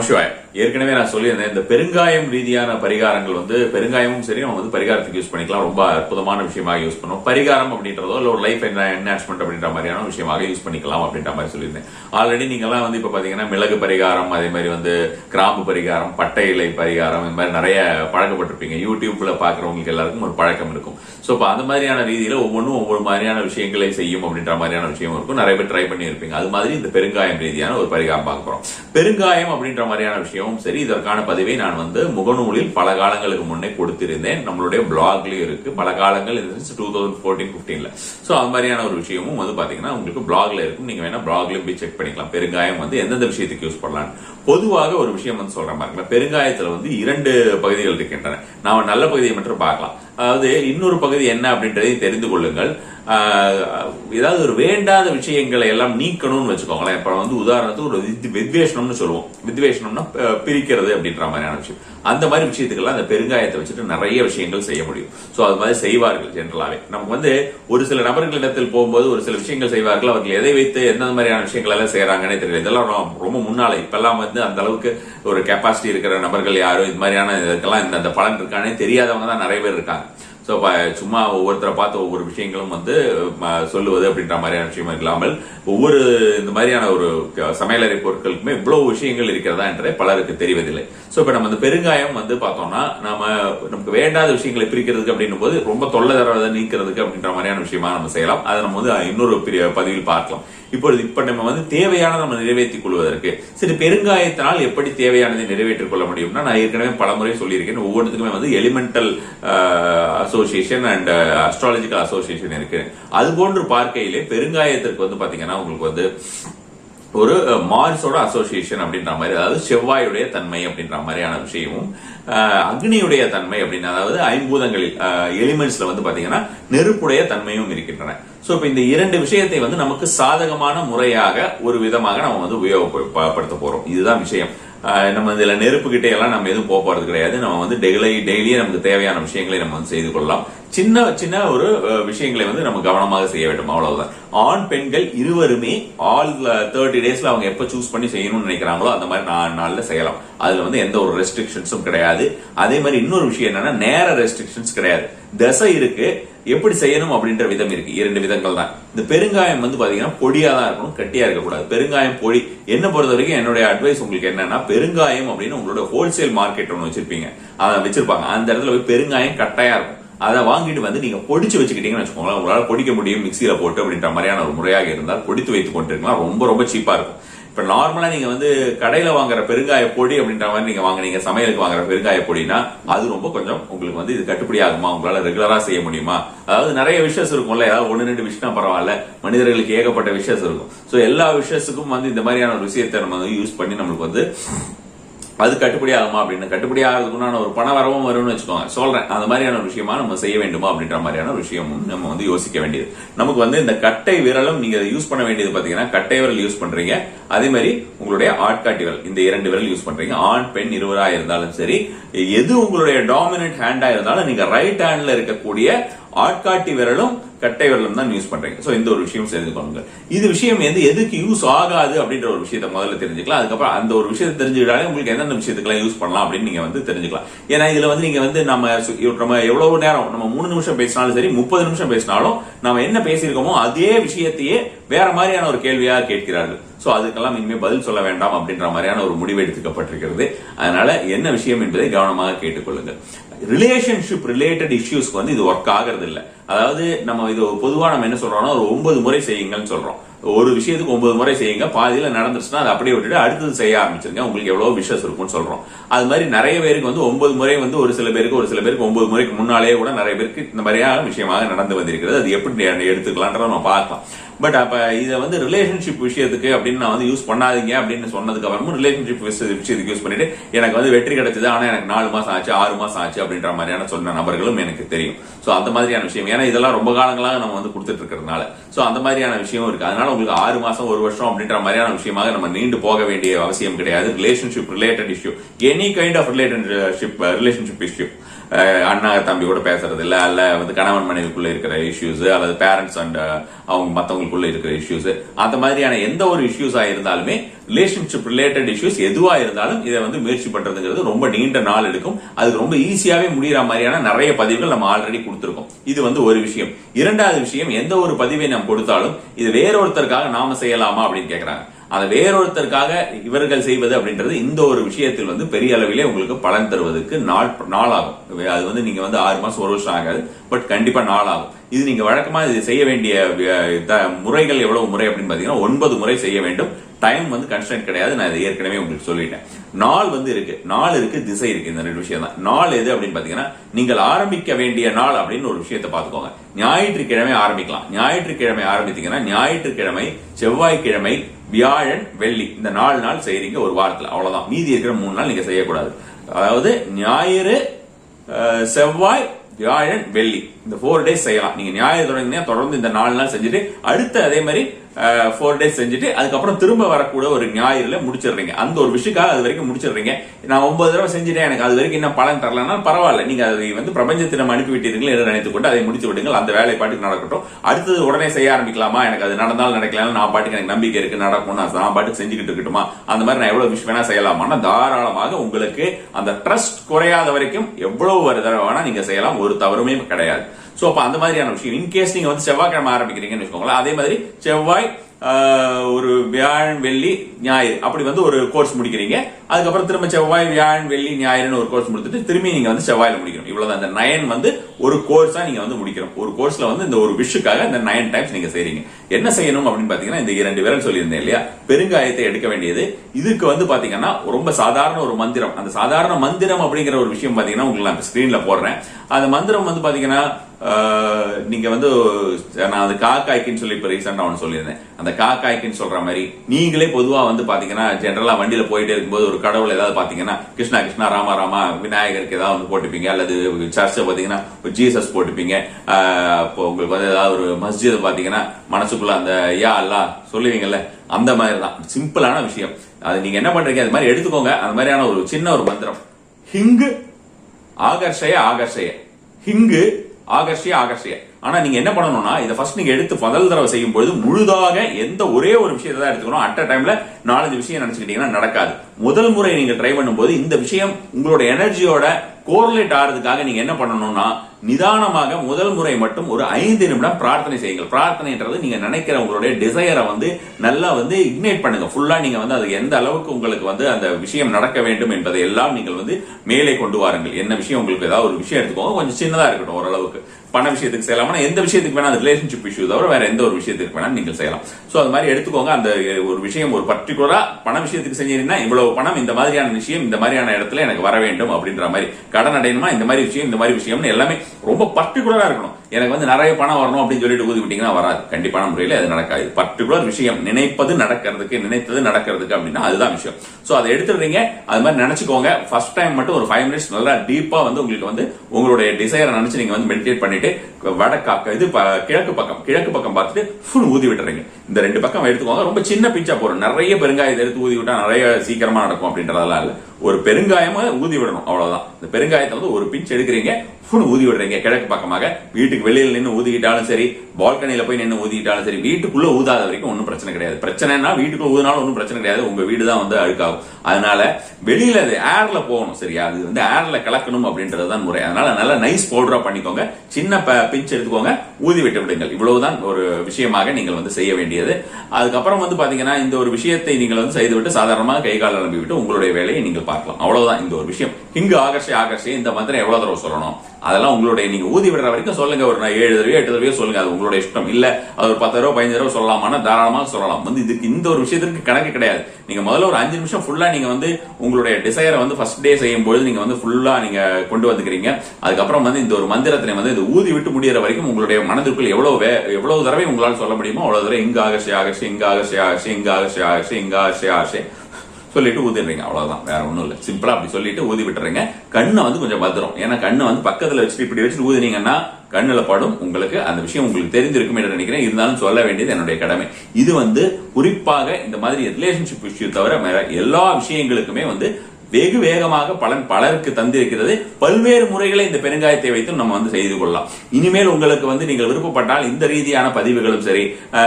小雪 ஏற்கனவே நான் சொல்லியிருந்தேன் இந்த பெருங்காயம் ரீதியான பரிகாரங்கள் வந்து பெருங்காயமும் சரி நம்ம வந்து பரிகாரத்துக்கு யூஸ் பண்ணிக்கலாம். ரொம்ப அற்புதமான விஷயமாக யூஸ் பண்ணுவோம் பரிகாரம் அப்படின்றதோ இல்லை ஒரு லைஃப் என்ஹான்ஸ்மெண்ட் அப்படின்ற மாதிரியான விஷயமாக யூஸ் பண்ணிக்கலாம் அப்படின்ற மாதிரி சொல்லியிருந்தேன். ஆல்ரெடி நீங்கள்லாம் வந்து இப்போ பார்த்தீங்கன்னா மிளகு பரிகாரம் அதே மாதிரி வந்து கிராம்பு பரிகாரம் பட்டை இலை பரிகாரம் இந்த மாதிரி நிறைய பழக்கப்பட்டிருப்பீங்க. யூடியூப்ல பார்க்குறவங்களுக்கு எல்லாருக்கும் ஒரு பழக்கம் இருக்கும். ஸோ இப்போ அந்த மாதிரியான ரீதியில் ஒவ்வொன்றும் ஒவ்வொரு மாதிரியான விஷயங்களை செய்யும் அப்படின்ற மாதிரியான விஷயம் இருக்கும். நிறைய பேர் ட்ரை பண்ணியிருப்பீங்க. அது மாதிரி இந்த பெருங்காயம் ரீதியான ஒரு பரிகாரம் பார்க்குறோம் பெருங்காயம் அப்படின்ற மாதிரியான விஷயம் விஷயமும் சரி இதற்கான பதிவை நான் வந்து முகநூலில் பல காலங்களுக்கு முன்னே கொடுத்திருந்தேன். நம்மளுடைய பிளாக்லயும் இருக்கு. பல காலங்கள் டூ தௌசண்ட் ஃபோர்டீன் பிப்டீன்ல ஸோ அது மாதிரியான ஒரு விஷயமும் வந்து பாத்தீங்கன்னா உங்களுக்கு பிளாக்ல இருக்கும். நீங்க வேணா பிளாக்லயும் போய் செக் பண்ணிக்கலாம். பெருங்காயம் வந்து எந்தெந்த விஷயத்துக்கு யூஸ் பண்ணலாம் பொதுவாக ஒரு விஷயம் வந்து சொல்றேன் பாருங்க பெருங்காயத்துல வந்து இரண்டு பகுதிகள் இருக்கின்றன. நாம நல்ல பகுதியை மட்டும் பார்க்கலாம். அதாவது இன்னொரு பகுதி என்ன அப்படின்றதை தெரிந்து கொள்ளுங்கள். ஏதாவது ஒரு வேண்டாத விஷயங்களை எல்லாம் நீக்கணும்னு வச்சுக்கோங்களேன். இப்போ வந்து உதாரணத்துக்கு ஒரு வித்- வித்வேஷனம்னு சொல்லுவோம். வித்வேஷனம்னா பிரிக்கிறது அப்படின்ற மாதிரியான விஷயம். அந்த மாதிரி விஷயத்துக்கெல்லாம் அந்த பெருங்காயத்தை வச்சுட்டு நிறைய விஷயங்கள் செய்ய முடியும். ஸோ அது மாதிரி செய்வார்கள் ஜென்ரலாகவே நமக்கு வந்து ஒரு சில நபர்களிடத்தில் போகும்போது ஒரு சில விஷயங்கள் செய்வார்கள். அவர்கள் எதை வைத்து எந்த மாதிரியான விஷயங்கள் எல்லாம் செய்கிறாங்கன்னே தெரியல. இதெல்லாம் ரொம்ப- ரொம்ப முன்னால. இப்பெல்லாம் வந்து அந்த அளவுக்கு ஒரு கெப்பாசிட்டி இருக்கிற நபர்கள் யாரும் இது மாதிரியான இதுக்கெல்லாம் இந்த அந்த பலன் இருக்கானே தெரியாதவங்க தான் நிறைய பேர் இருக்காங்க. ஸோ சும்மா ஒவ்வொருத்தரை பார்த்து ஒவ்வொரு விஷயங்களும் வந்து சொல்லுவது அப்படின்ற மாதிரியான விஷயம் இல்லாமல் ஒவ்வொரு இந்த மாதிரியான ஒரு க- சமையலறை பொருட்களுக்குமே இவ்வளோ விஷயங்கள் இருக்கிறதா என்றே பலருக்கு தெரிவதில்லை. ஸோ இப்போ நம்ம இந்த பெருங்காயம் வந்து பார்த்தோம்னா நம்ம நமக்கு வேண்டாத விஷயங்களை பிரிக்கிறதுக்கு அப்படின்னும் போது ரொம்ப தொல்லை தரதை நீக்கிறதுக்கு அப்படின்ற மாதிரியான விஷயமா நம்ம செய்யலாம். அதை நம்ம வந்து இன்னொரு பெரிய பதிவில் பார்க்கலாம். இப்பொழுது இப்ப நம்ம வந்து தேவையானதை நம்ம நிறைவேற்றிக் கொள்வதற்கு. சரி பெருங்காயத்தினால் எப்படி தேவையானதை நிறைவேற்றிக் கொள்ள முடியும்னா நான் ஏற்கனவே பலமுறை சொல்லியிருக்கேன். ஒவ்வொன்றுத்துக்குமே வந்து elemental association and astrological association இருக்கு. அது போன்று பார்க்கையிலே பெருங்காயத்திற்கு வந்து பாத்தீங்கன்னா உங்களுக்கு வந்து ஒரு மார்ஸோட அசோசியேஷன் அப்படின்ற மாதிரி அதாவது செவ்வாயுடைய தன்மை அப்படின்ற மாதிரியான விஷயமும் அக்னியுடைய தன்மை அப்படின்னு அதாவது ஐம்பூதங்களில் எலிமெண்ட்ஸ்ல வந்து பாத்தீங்கன்னா நெருப்புடைய தன்மையும் இருக்கின்றன. ஸோ இப்போ இந்த இரண்டு விஷயத்தை வந்து நமக்கு சாதகமான முறையாக ஒரு விதமாக நம்ம வந்து உபயோகப்படுத்த போறோம். இதுதான் விஷயம். நம்ம இதில் நெருப்புக்கிட்டே எல்லாம் நம்ம எதுவும் போக போகிறது கிடையாது. நம்ம வந்து டெய்லி டெய்லியே நமக்கு தேவையான விஷயங்களை நம்ம வந்து செய்து கொள்ளலாம். சின்ன சின்ன ஒரு விஷயங்களை வந்து நம்ம கவனமாக செய்ய வேண்டும். அவ்வளவுதான். ஆண் பெண்கள் இருவருமே ஆல் தேர்ட்டி டேஸ்ல அவங்க எப்போ சூஸ் பண்ணி செய்யணும்னு நினைக்கிறாங்களோ அந்த மாதிரி நாலு நாளில் செய்யலாம். அதுல வந்து எந்த ஒரு ரெஸ்ட்ரிக்ஷன்ஸும் கிடையாது. அதே மாதிரி இன்னொரு விஷயம் என்னன்னா நேர ரெஸ்ட்ரிக்ஷன்ஸ் கிடையாது. தசை இருக்கு. எப்படி செய்யணும் அப்படின்ற விதம் இருக்கு. இரண்டு விதங்கள் தான். இந்த பெருங்காயம் வந்து பாத்தீங்கன்னா பொடியா தான் இருக்கணும் கட்டியா இருக்கக்கூடாது. பெருங்காயம் பொடி என்ன பொறுத்த வரைக்கும் என்னுடைய அட்வைஸ் உங்களுக்கு என்னன்னா பெருங்காயம் அப்படின்னு உங்களோட ஹோல்சேல் மார்க்கெட் ஒன்று வச்சிருப்பீங்க. அதை வச்சிருப்பாங்க. அந்த இடத்துல போய் பெருங்காயம் கட்டாயா இருக்கும். அதை வாங்கிட்டு வந்து நீங்க பொடிச்சு வச்சுக்கிட்டீங்கன்னு வச்சுக்கோங்களேன் உங்களால் பொடிக்க முடியும் மிக்சியில போட்டு அப்படின்ற மாதிரியான ஒரு முறையாக இருந்தால் பொடித்து வைத்துக் கொண்டிருக்கலாம். ரொம்ப ரொம்ப சீப்பா இருக்கும். இப்போ நார்மலாக நீங்கள் வந்து கடையில் வாங்குற பெருங்காய பொடி அப்படின்ற மாதிரி நீங்கள் வாங்குனீங்க சமையலுக்கு வாங்குற பெருங்காய பொடினா அது ரொம்ப கொஞ்சம் உங்களுக்கு வந்து இது கட்டுப்படி ஆகுமா? உங்களால் ரெகுலராக செய்ய முடியுமா? அதாவது நிறைய விஷயஸ் இருக்கும்ல ஏதாவது ஒன்று ரெண்டு விஷயம் பரவாயில்ல மனிதர்களுக்கு ஏகப்பட்ட விஷயஸ் இருக்கும். ஸோ எல்லா விஷயத்துக்கும் வந்து இந்த மாதிரியான ஒரு விஷயத்தை நம்ம வந்து யூஸ் பண்ணி நம்மளுக்கு வந்து அது கட்டுப்படி ஆகுமா அப்படின்னு? கட்டுப்படி ஆகிறதுக்குண்டான ஒரு பண வரவும் வரும்னு வச்சுக்கோங்க. சொல்றேன். அந்த மாதிரியான ஒரு விஷயமா நம்ம செய்ய வேண்டுமா அப்படின்ற மாதிரியான விஷயம் விஷயமும் நம்ம வந்து யோசிக்க வேண்டியது. நமக்கு வந்து இந்த கட்டை விரலும் நீங்க யூஸ் பண்ண வேண்டியது பாத்தீங்கன்னா கட்டை விரல் யூஸ் பண்றீங்க. அதே மாதிரி உங்களுடைய ஆட்காட்டி விரல் இந்த இரண்டு விரல் யூஸ் பண்றீங்க. ஆண் பெண் இருவரா இருந்தாலும் சரி எது உங்களுடைய டாமினன்ட் ஹேண்டா இருந்தாலும் நீங்க ரைட் ஹேண்ட்ல இருக்கக்கூடிய ஆட்காட்டி விரலும் கட்டை விரலும் தான் யூஸ் பண்றீங்க. ஸோ இந்த ஒரு விஷயம் தெரிஞ்சுக்கோங்க இது விஷயம் வந்து எதுக்கு யூஸ் ஆகாது அப்படின்ற ஒரு விஷயத்தை முதல்ல தெரிஞ்சுக்கலாம். அதுக்கப்புறம் அந்த ஒரு விஷயத்தை தெரிஞ்சுக்கிட்டாலே உங்களுக்கு எந்தெந்த விஷயத்துக்கெல்லாம் யூஸ் பண்ணலாம் அப்படின்னு நீங்க வந்து தெரிஞ்சுக்கலாம். ஏன்னா இதுல வந்து நீங்க வந்து நம்ம நம்ம எவ்வளவு நேரம் நம்ம மூணு நிமிஷம் பேசினாலும் சரி முப்பது நிமிஷம் பேசினாலும் நம்ம என்ன பேசியிருக்கோமோ அதே விஷயத்தையே வேற மாதிரியான ஒரு கேள்வியாக கேட்கிறார்கள். ஸோ அதுக்கெல்லாம் இனிமேல் பதில் சொல்ல வேண்டாம் அப்படின்ற மாதிரியான ஒரு முடிவு எடுத்துக்கப்பட்டிருக்கிறது. அதனால என்ன விஷயம் என்பதை கவனமாக கேட்டுக்கொள்ளுங்கள். ரிலேஷன்ஷிப் ரிலேட்டட் இஷ்யூஸ்க்கு வந்து இது ஒர்க் ஆகிறது இல்லை அதாவது நம்ம இது பொதுவாக நம்ம என்ன சொல்றோம்னா ஒரு ஒன்பது முறை செய்யுங்கன்னு சொல்றோம். ஒரு விஷயத்துக்கு ஒன்பது முறை செய்யுங்க பாதியில் நடந்துச்சுன்னா அதை அப்படியே விட்டுட்டு அடுத்தது செய்ய ஆரம்பிச்சிருங்க. உங்களுக்கு எவ்வளோ விஷஸ் இருக்கும்னு சொல்கிறோம் அது மாதிரி நிறைய பேருக்கு வந்து ஒன்பது முறை வந்து ஒரு சில பேருக்கு ஒரு சில பேருக்கு ஒன்பது முறைக்கு முன்னாலே கூட நிறைய பேருக்கு இந்த மாதிரியான விஷயமாக நடந்து வந்திருக்கிறது. அது எப்படி எடுத்துக்கலான்றத நம்ம பார்க்கலாம். பட் அப்போ இதை வந்து ரிலேஷன்ஷிப் விஷயத்துக்கு அப்படின்னு நான் வந்து யூஸ் பண்ணாதீங்க அப்படின்னு சொன்னதுக்கு அப்புறமும் ரிலேஷன்ஷிப் விஷயத்துக்கு யூஸ் பண்ணிட்டு எனக்கு வந்து வெற்றி கிடைச்சது ஆனால் எனக்கு நாலு மாதம் ஆச்சு ஆறு மாதம் ஆச்சு அப்படின்ற மாதிரியான சொன்ன நபர்களும் எனக்கு தெரியும். ஸோ அந்த மாதிரியான விஷயம். ஏன்னா இதெல்லாம் ரொம்ப காலங்களாக நம்ம வந்து கொடுத்துட்டு இருக்கிறதுனால ஸோ அந்த மாதிரியான விஷயம் இருக்கு. அதனால உங்களுக்கு ஆறு மாசம் ஒரு வருஷம் அப்படின்ற மாதிரியான விஷயமாக நம்ம நீண்டு போக வேண்டிய அவசியம் கிடையாது. Relationship related issue any kind of relationship relationship issue அண்ணா தம்பி கூட பேசுறது இல்ல அல்ல வந்து கணவன் மனைவிக்குள்ள இருக்கிற இஷ்யூஸ் அல்லது பேரண்ட்ஸ் அண்ட் uh, அவங்க மற்றவங்களுக்குள்ள இருக்கிற இஷ்யூஸ் அந்த மாதிரியான எந்த ஒரு இஷ்யூஸா இருந்தாலுமே ரிலேஷன்ஷிப் ரிலேட்டட் இஷ்யூஸ் எதுவா இருந்தாலும் இதை வந்து முயற்சி பண்றதுங்கிறது ரொம்ப நீண்ட நாள் எடுக்கும். அதுக்கு ரொம்ப ஈஸியாவே முடிகிற மாதிரியான நிறைய பதிவுகள் நம்ம ஆல்ரெடி கொடுத்துருக்கோம். இது வந்து ஒரு விஷயம். இரண்டாவது விஷயம் எந்த ஒரு பதிவை நாம் கொடுத்தாலும் இது வேறொருத்தருக்காக நாம செய்யலாமா அப்படின்னு கேட்கிறாங்க அதை வேறொருத்தருக்காக இவர்கள் செய்வது அப்படின்றது இந்த ஒரு விஷயத்தில் வந்து பெரிய அளவிலே உங்களுக்கு பலன் தருவதற்கு நாள் நாளாகும். அது வந்து நீங்க வந்து ஆறு மாசம் ஒரு வருஷம் ஆகாது பட் கண்டிப்பா நாள் ஆகும் இது நீங்க வழக்கமா இது செய்ய வேண்டிய முறைகள் எவ்வளவு முறை அப்படின்னு பாத்தீங்கன்னா ஒன்பது முறை செய்ய வேண்டும். டைம் வந்து கன்ஸ்டன்ட் கிடையாது. நான் இதை ஏற்கனவே உங்களுக்கு சொல்லிட்டேன். நாள் வந்து இருக்கு. நாள் இருக்கு திசை இருக்கு. இந்த ரெண்டு விஷயம் தான் நாள் எது அப்படின்னு பாத்தீங்கன்னா நீங்கள் ஆரம்பிக்க வேண்டிய நாள் அப்படின்னு ஒரு விஷயத்தை பார்த்துக்கோங்க. ஞாயிற்றுக்கிழமை ஆரம்பிக்கலாம். ஞாயிற்றுக்கிழமை ஆரம்பித்தீங்கன்னா ஞாயிற்றுக்கிழமை செவ்வாய்க்கிழமை வியாழன் வெள்ளி. இந்த நாலு நாள் செய்றீங்க ஒரு வாரத்துல. அவ்வளவுதான். மீதி இருக்கிற மூணு நாள் நீங்க செய்யக்கூடாது. அதாவது ஞாயிறு செவ்வாய் வியாழன் வெள்ளி. இந்த ஃபோர் டேஸ் செய்யலாம். நீங்க ஞாயிறு தொடங்கினா தொடர்ந்து இந்த நாலு நாள் செஞ்சுட்டு அடுத்து அதே மாதிரி ஃபோர் டேஸ் செஞ்சுட்டு அதுக்கப்புறம் திரும்ப வரக்கூட ஒரு ஞாயிறுல முடிச்சிடுறீங்க. அந்த ஒரு விஷயக்காக அது வரைக்கும் முடிச்சிடுறீங்க. நான் ஒன்பது தடவை செஞ்சுட்டேன். எனக்கு அது வரைக்கும் என்ன பலன் தரலன்னா பரவாயில்ல. நீங்க அதை வந்து பிரபஞ்சத்திடம் அனுப்பி விட்டீர்கள் என்று நினைத்துக் கொண்டு அதை முடித்து விடுங்கள். அந்த வேலை பாட்டுக்கு நடக்கட்டும். அடுத்தது உடனே செய்ய ஆரம்பிக்கலாமா? எனக்கு அது நடந்தாலும் நடக்கலாம் நான் பாட்டுக்கு எனக்கு நம்பிக்கை இருக்கு. நடக்கும். நான் நான் பாட்டுக்கு செஞ்சுக்கிட்டு இருக்கட்டுமா? அந்த மாதிரி நான் எவ்வளவு விஷயம் வேணா செய்யலாமான்னா தாராளமாக உங்களுக்கு அந்த ட்ரஸ்ட் குறையாத வரைக்கும் எவ்வளவு ஒரு தடவை வேணா நீங்க செய்யலாம். ஒரு தவறுமே கிடையாது. சோ அப்ப அந்த மாதிரியான விஷயம் இன்கேஸ் நீங்க வந்து செவ்வாய்க்கிழமை ஆரம்பிக்கிறீங்கன்னு வச்சுக்கோங்களேன் அதே மாதிரி செவ்வாய் ஒரு வியாழன் வெள்ளி ஞாயிறு. அப்படி வந்து ஒரு கோர்ஸ் முடிக்கிறீங்க. அதுக்கப்புறம் திரும்ப செவ்வாய் வியாழன் வெள்ளி ஞாயிறுன்னு ஒரு கோர்ஸ் முடிச்சுட்டு திரும்பி நீங்க வந்து செவ்வாயில முடிக்கணும். இவ்வளவுதான். இந்த நயன் வந்து ஒரு கோர்ஸா நீங்க வந்து முடிக்கணும். ஒரு கோர்ஸ்ல வந்து இந்த ஒரு விஷுக்காக இந்த நயன் டைம்ஸ் நீங்க செய்றீங்க. என்ன செய்யணும் அப்படின்னு பாத்தீங்கன்னா இந்த இரண்டு விரல் சொல்லியிருந்தேன் இல்லையா? பெருங்காயத்தை எடுக்க வேண்டியது. இதுக்கு வந்து பாத்தீங்கன்னா ரொம்ப சாதாரண ஒரு மந்திரம். அந்த சாதாரண மந்திரம் அப்படிங்கிற ஒரு விஷயம் பாத்தீங்கன்னா உங்களுக்கு நான் ஸ்கிரீன்ல போடுறேன். அந்த மந்திரம் வந்து பாத்தீங்கன்னா நீங்கள் நீங்க வந்து நான் அது காக்காய்க்குன்னு சொல்லி இப்போ ரீசெண்டாக ஒன்று சொல்லியிருந்தேன். அந்த காக்காய்க்குன்னு சொல்ற மாதிரி நீங்களே பொதுவாக வந்து பார்த்தீங்கன்னா ஜென்ரலாக வண்டியில் போயிட்டே இருக்கும்போது ஒரு கடவுள் ஏதாவது பார்த்தீங்கன்னா கிருஷ்ணா கிருஷ்ணா ராமா ராமா விநாயகருக்கு ஏதாவது வந்து போட்டுப்பீங்க அல்லது சர்ச்சை பார்த்தீங்கன்னா ஒரு ஜீசஸ் போட்டுப்பீங்க. இப்போ உங்களுக்கு வந்து ஏதாவது ஒரு மஸ்ஜித் பார்த்தீங்கன்னா மனசுக்குள்ள அந்த யா அல்லா சொல்லுவீங்கல்ல அந்த மாதிரி தான் சிம்பிளான விஷயம். அது நீங்கள் என்ன பண்ணுறீங்க அது மாதிரி எடுத்துக்கோங்க. அந்த மாதிரியான ஒரு சின்ன ஒரு மந்திரம். ஹிங்கு ஆகர்ஷய ஆகர்ஷய. ஹிங்கு ஆகர்ஷிய ஆகர்ஷிய. ஆனா நீங்க என்ன பண்ணணும்னா இதை ஃபர்ஸ்ட் நீங்க எடுத்து முதல் தடவை செய்யும் பொழுது முழுதாக எந்த ஒரே ஒரு விஷயத்தை தான் எடுத்துக்கணும். அட் அ டைம்ல நாலஞ்சு விஷயம் நினைச்சுக்கிட்டீங்கன்னா நடக்காது. முதல் முறை நீங்க ட்ரை பண்ணும்போது இந்த விஷயம் உங்களோட எனர்ஜியோட கோர்லேட் ஆறதுக்காக நீங்க என்ன பண்ணணும்னா நிதானமாக முதல் முறை மட்டும் ஒரு ஐந்து நிமிடம் பிரார்த்தனை செய்யுங்கள். பிரார்த்தனைன்றது நீங்க நினைக்கிற உங்களுடைய டிசையரை வந்து நல்லா வந்து இக்னைட் பண்ணுங்க. ஃபுல்லா நீங்க வந்து அது எந்த அளவுக்கு உங்களுக்கு வந்து அந்த விஷயம் நடக்க வேண்டும் என்பதை எல்லாம் நீங்கள் வந்து மேலே கொண்டு வாருங்கள். என்ன விஷயம் உங்களுக்கு ஏதாவது ஒரு விஷயம் எடுத்துக்கோங்க. கொஞ்சம் சின்னதா இருக்கட்டும் ஓரளவுக்கு. பண விஷயத்துக்கு செய்யலாம். எந்த விஷயத்துக்கு வேணா அந்த ரிலேஷன்ஷிப் இஷ்யூ தவிர வேற எந்த ஒரு விஷயத்துக்கு வேணா நீங்கள் செய்யலாம். சோ அது மாதிரி எடுத்துக்கோங்க. அந்த ஒரு விஷயம் ஒரு பர்டிகுலரா பண விஷயத்துக்கு செஞ்சீங்கன்னா இவ்வளவு பணம் இந்த மாதிரியான விஷயம் இந்த மாதிரியான இடத்துல எனக்கு வர வேண்டும் அப்படின்ற மாதிரி. கடன் அடையணுமா? இந்த மாதிரி விஷயம் இந்த மாதிரி விஷயம்னு எல்லாமே ரொம்ப பர்டிகுலரா இருக்கணும். எனக்கு வந்து நிறைய பணம் வரணும் அப்படின்னு சொல்லிட்டு ஊதி விட்டீங்கன்னா வராது. கண்டிப்பான முறையில் அது நடக்காது. பர்டிகுலர் விஷயம் நினைப்பது நடக்கிறதுக்கு நினைத்தது நடக்கிறதுக்கு அப்படின்னா அதுதான் விஷயம். ஸோ அதை எடுத்துடுறீங்க. அது மாதிரி நினச்சிக்கோங்க. ஃபர்ஸ்ட் டைம் மட்டும் ஒரு ஃபைவ் மினிட்ஸ் நல்லா டீப்பாக வந்து உங்களுக்கு வந்து உங்களுடைய டிசைரை நினச்சி நீங்கள் வந்து மெடிடேட் பண்ணிட்டு வடக்காக்க இது கிழக்கு பக்கம் கிழக்கு பக்கம் பார்த்துட்டு ஃபுல் ஊதி விட்டுறீங்க. இந்த ரெண்டு பக்கம் எடுத்துக்கோங்க. ரொம்ப சின்ன பிஞ்சா போகிறோம் நிறைய பெருங்காயத்தை எடுத்து ஊதி விட்டா நிறைய சீக்கிரமாக நடக்கும் அப்படின்றதெல்லாம் இல்லை. ஒரு பெருங்காயமா ஊதி விடணும் அவ்வளவுதான். இந்த பெருங்காயத்தை வந்து ஒரு பிஞ்ச் எடுக்கிறீங்க ஃபுல் ஊதி விடுறீங்க கிழக்கு பக்கமாக. வீட்டுக்கு வெளியில நின்று ஊதிக்கிட்டாலும் சரி பால்கனியில போய் நின்று ஊதிக்கிட்டாலும் சரி வீட்டுக்குள்ள ஊதாத வரைக்கும் ஒன்றும் பிரச்சனை கிடையாது. பிரச்சனைனா வீட்டுக்குள்ள ஊதினாலும் ஒன்றும் பிரச்சனை கிடையாது உங்க வீடு தான் வந்து அழுக்காகும். அதனால வெளியில அது ஏர்ல போகணும் சரியா? அது வந்து ஏர்ல கலக்கணும் அப்படின்றது தான் முறை. அதனால நல்லா நைஸ் பவுடரா பண்ணிக்கோங்க. சின்ன பிஞ்ச் எடுத்துக்கோங்க ஊதி விட்டு விடுங்கள். இவ்வளவுதான் ஒரு விஷயமாக நீங்கள் வந்து செய்ய வேண்டியது. அதுக்கப்புறம் வந்து பாத்தீங்கன்னா இந்த ஒரு விஷயத்தை நீங்கள் வந்து செய்துவிட்டு சாதாரணமாக கை கால் அனுப்பிவிட்டு உங்களுடைய வேலையை நீங்கள் பார்க்கலாம். அவ்வளவுதான். இந்த ஒரு விஷயம். இங்கு ஆகர்ஷே ஆகர்ஷே இந்த மந்திரம் எவ்வளவு தடவை சொல்லணும்? அதெல்லாம் உங்களுடைய நீங்க ஊதி விடுற வரைக்கும் சொல்லுங்க. ஒரு ஏழு தடவையோ எட்டு தடவையோ சொல்லுங்க. அது உங்களுடைய இஷ்டம். இல்ல அது ஒரு பத்து தடவை பதினஞ்சு தடவை சொல்லலாமான்னா தாராளமாக சொல்லலாம். வந்து இதுக்கு இந்த ஒரு விஷயத்திற்கு கணக்கு கிடையாது. நீங்க முதல்ல ஒரு அஞ்சு நிமிஷம் ஃபுல்லா நீங்க வந்து உங்களுடைய டிசைரை வந்து ஃபர்ஸ்ட் டே செய்யும் பொழுது நீங்க வந்து ஃபுல்லா நீங்க கொண்டு வந்துக்கிறீங்க. அதுக்கப்புறம் வந்து இந்த ஒரு மந்திரத்தினை வந்து இது ஊதி விட்டு முடியற வரைக்கும் உங்களுடைய மனதிற்குள் எவ்வளவு வே- எவ்வளவு தடவை உங்களால் சொல்ல முடியுமோ அவ்வளவு தடவை இங்க ஆகர்ஷே ஆகர்ஷே இங்க ஆகர்ஷே ஆகர்ஷே இங்க ஆகர்ஷே ஆகர்ஷே இங்க ஆகர்ஷே ஆகர்ஷே. சொல்லிட்டு ஊதிடுறீங்க. அவ்வளவுதான். வேற ஒன்றும் இல்லை. சிம்பிளா அப்படி சொல்லிட்டு ஊதி விட்டுறீங்க. கண்ணை வந்து கொஞ்சம் பத்திரம் ஏன்னா கண்ணை வந்து பக்கத்துல வச்சுட்டு இப்படி வச்சுட்டு ஊதினீங்கன்னா கண்ணில் படும். உங்களுக்கு அந்த விஷயம் உங்களுக்கு தெரிஞ்சிருக்கும் என்று நினைக்கிறேன். இருந்தாலும் சொல்ல வேண்டியது என்னுடைய கடமை. இது வந்து குறிப்பாக இந்த மாதிரி ரிலேஷன்ஷிப் விஷயம் தவிர வேற எல்லா விஷயங்களுக்குமே வந்து வெகு வேகமாக பலன் பலருக்கு தந்திருக்கிறது. பல்வேறு முறைகளை இந்த பெருங்காயத்தை வைத்து நம்ம வந்து செய்து கொள்ளலாம். இனிமேல் உங்களுக்கு வந்து நீங்கள் விருப்பப்பட்டால் இந்த ரீதியான பதிவுகளும் சரி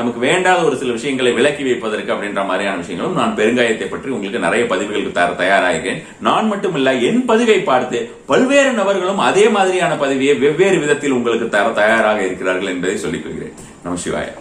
நமக்கு வேண்டாத ஒரு சில விஷயங்களை விலக்கி வைப்பதற்கு அப்படின்ற மாதிரியான விஷயங்களும் நான் பெருங்காயத்தை பற்றி உங்களுக்கு நிறைய பதிவுகளுக்கு தர தயாராகிறேன் நான் மட்டுமில்ல என் பதிவை பார்த்து பல்வேறு நபர்களும் அதே மாதிரியான பதிவியை வெவ்வேறு விதத்தில் உங்களுக்கு தர தயாராக இருக்கிறார்கள் என்பதை சொல்லிக் கொள்கிறேன். நம சிவாயா.